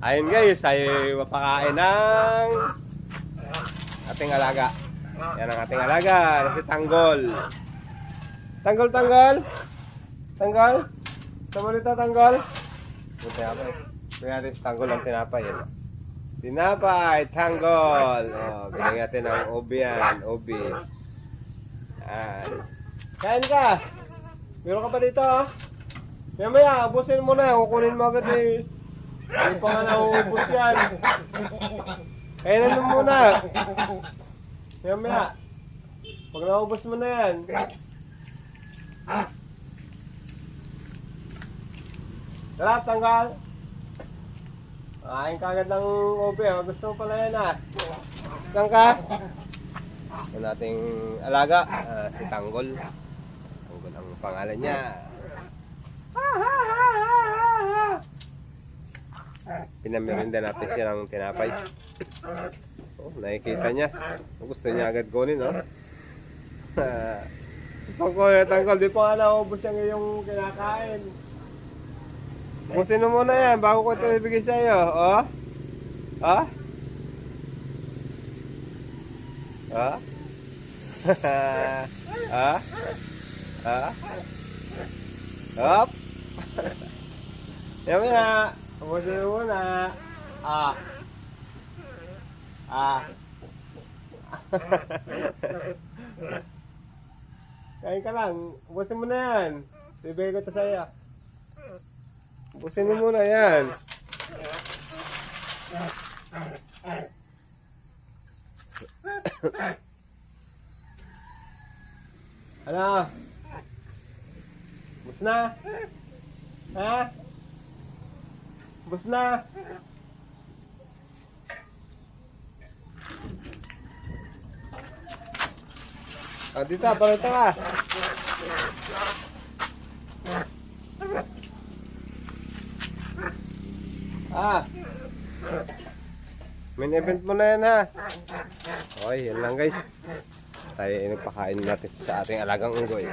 Ayun guys, ay mapakain ng ating alaga. Yan ang ating alaga, si Tanggol. Tanggol, Tanggol. Tanggol. Sa malita, Tanggol. Buti ako eh. Bigyan natin si Tanggol ang tinapay. Yan. Tinapay, Tanggol. Oh, bigyan natin ng obi yan, obi. Kain ka. Meron ka pa dito ah. Maya maya, ubusin mo na. Kukunin mo agad eh. Hindi pa nga nauubos yan. Kainan mo muna. Maya maya. Pag naubos mo na yan. Tara, tanggal. Kain ka agad ng ube. ah. Gusto mo pala yan ah. Saan ka? Ang ating alaga, ah, si Tanggol. Tanggol ang pangalan niya. Pinamirinda natin siya ng tinapay. Oh, nakikita niya. Gusto niya agad kunin, no? Gusto ko na tangkol. Di pa nga naubos yung iyong kinakain. Ubusin mo muna yan bago ko ito ibigay sa iyo. Oh? Ha? Ha? ha? Ha? Hop! Yan mo na. Ubusin mo muna. Ah. Ah. Kain ka lang. Ubusin mo na yan. Bibigay ko ito sa iyo. Ubusin mo muna yan. Ano? Bus na? Ha? Bus na? Ah, dito, parito ka. Ah. Main event mo na yan ha. Okay, yan lang guys. Tayo ay nagpakain natin sa ating alagang unggoy.